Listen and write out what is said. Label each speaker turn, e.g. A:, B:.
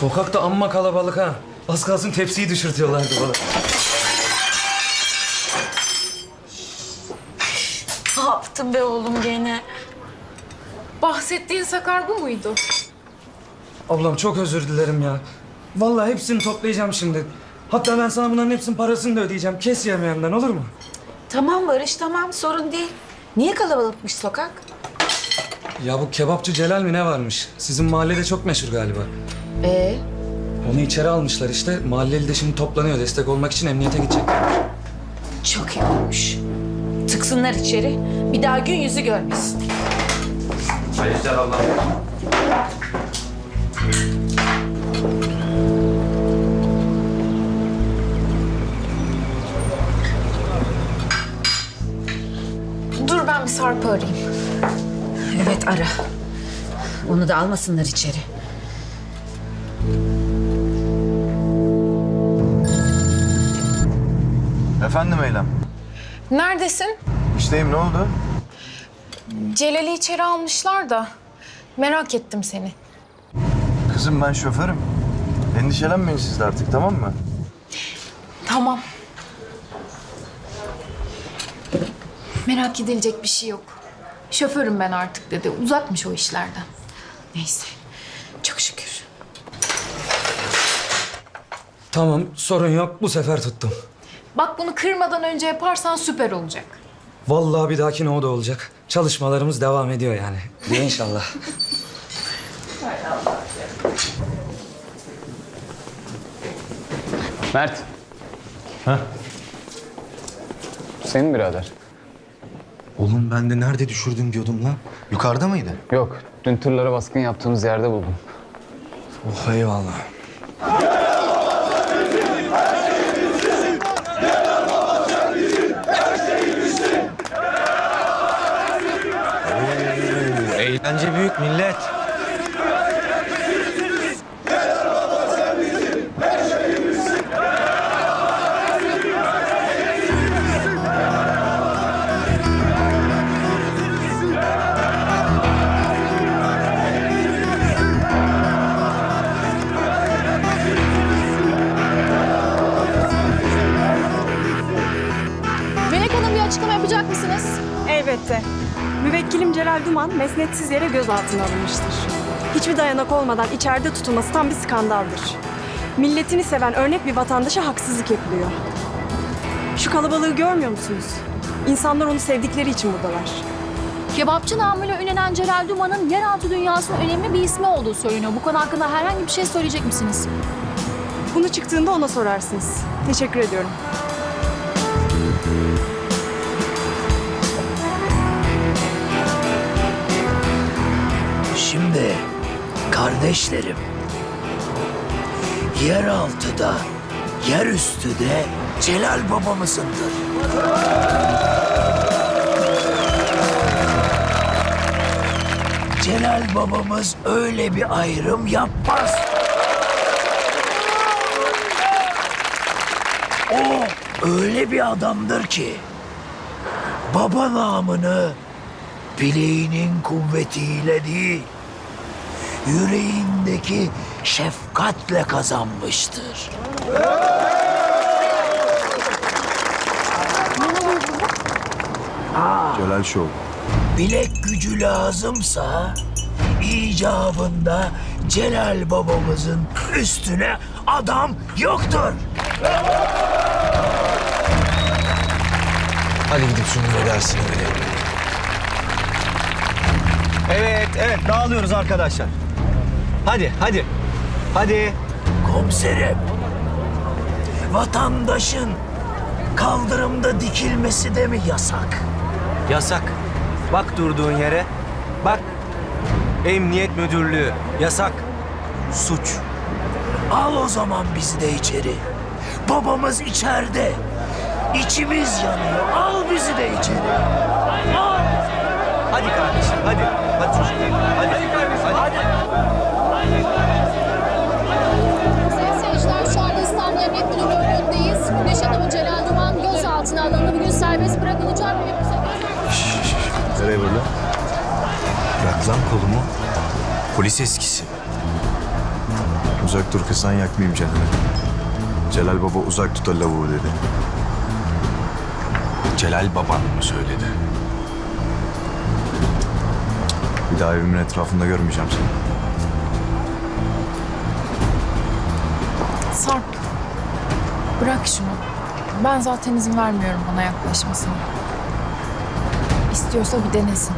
A: Sokakta amma kalabalık ha. Az kalsın tepsiyi düşürtüyorlardı bana.
B: Ne yaptın be oğlum gene?
C: Bahsettiğin sakar bu muydu?
A: Ablam çok özür dilerim ya. Vallahi hepsini toplayacağım şimdi. Hatta ben sana bunların hepsinin parasını da ödeyeceğim. Kes yemeğimden olur mu?
B: Tamam Barış tamam sorun değil. Niye kalabalıkmış sokak?
A: Ya bu kebapçı Celal mi ne varmış? Sizin mahallede çok meşhur galiba.
B: Ee,
A: Onu içeri almışlar işte. Mahalleli de şimdi toplanıyor destek olmak için emniyete gidecekler.
B: çok iyi olmuş. Tıksınlar içeri. Bir daha gün yüzü görmesin.
C: Dur ben bir Sarp'ı arayayım.
B: Evet ara. Onu da almasınlar içeri.
D: Efendim Eylem.
C: Neredesin?
D: İşteyim ne oldu?
C: Celal'i içeri almışlar da. Merak ettim seni.
D: Kızım ben şoförüm. Endişelenmeyin siz de artık tamam mı?
C: Tamam. Merak edilecek bir şey yok. Şoförüm ben artık dedi. Uzakmış o işlerden.
B: Neyse. Çok şükür.
A: Tamam sorun yok bu sefer tuttum.
C: Bak bunu kırmadan önce yaparsan süper olacak.
A: Vallahi bir dahakine o da olacak. Çalışmalarımız devam ediyor yani. Ya inşallah.
E: Mert. Ha? Senin birader.
D: Oğlum ben de nerede düşürdün diyordum lan. Yukarıda mıydı?
E: Yok, dün tırlara baskın yaptığımız yerde buldum.
D: Oh eyvallah.
A: Eğlence büyük millet.
C: Açıklama yapacak mısınız?
F: Elbette. Müvekkilim Celal Duman mesnetsiz yere gözaltına alınmıştır. Hiçbir dayanak olmadan içeride tutulması tam bir skandaldır. Milletini seven örnek bir vatandaşa haksızlık yapılıyor. Şu kalabalığı görmüyor musunuz? İnsanlar onu sevdikleri için buradalar.
G: Kebapçı namıyla ünlenen Celal Duman'ın yeraltı dünyasının önemli bir ismi olduğu söyleniyor. Bu konu hakkında herhangi bir şey söyleyecek misiniz?
F: Bunu çıktığında ona sorarsınız. Teşekkür ediyorum.
H: Şimdi kardeşlerim, yeraltı da, yerüstü de Celal babamızındır. Celal babamız öyle bir ayrım yapmaz. O öyle bir adamdır ki baba namını bileğinin kuvvetiyle değil, yüreğindeki şefkatle kazanmıştır.
D: Celal Show.
H: Bilek gücü lazımsa icabında Celal babamızın üstüne adam yoktur.
D: Hadi gidip şunun dersini verelim.
I: Evet, evet dağılıyoruz arkadaşlar. Hadi, hadi. Hadi.
H: Komiserim, vatandaşın kaldırımda dikilmesi de mi yasak?
I: Yasak. Bak durduğun yere. Bak. Emniyet Müdürlüğü. Yasak. Suç.
H: Al o zaman bizi de içeri. Babamız içeride. İçimiz yanıyor. Al bizi de içeri. Al.
I: Hadi kardeşim, hadi. Hadi çocuklar. Hadi. Hadi.
G: Sayın seyirciler şu serbest bırakılacak ve
D: Nereye böyle? Bırak kolumu. Polis eskisi. Uzak dur kızdan yakmayayım canını. Celal Baba uzak tut lavuğu dedi.
J: Celal baban mı söyledi?
D: Bir daha evimin etrafında görmeyeceğim seni.
C: Sarp. Bırak şunu. Ben zaten izin vermiyorum bana yaklaşmasına. İstiyorsa bir denesin.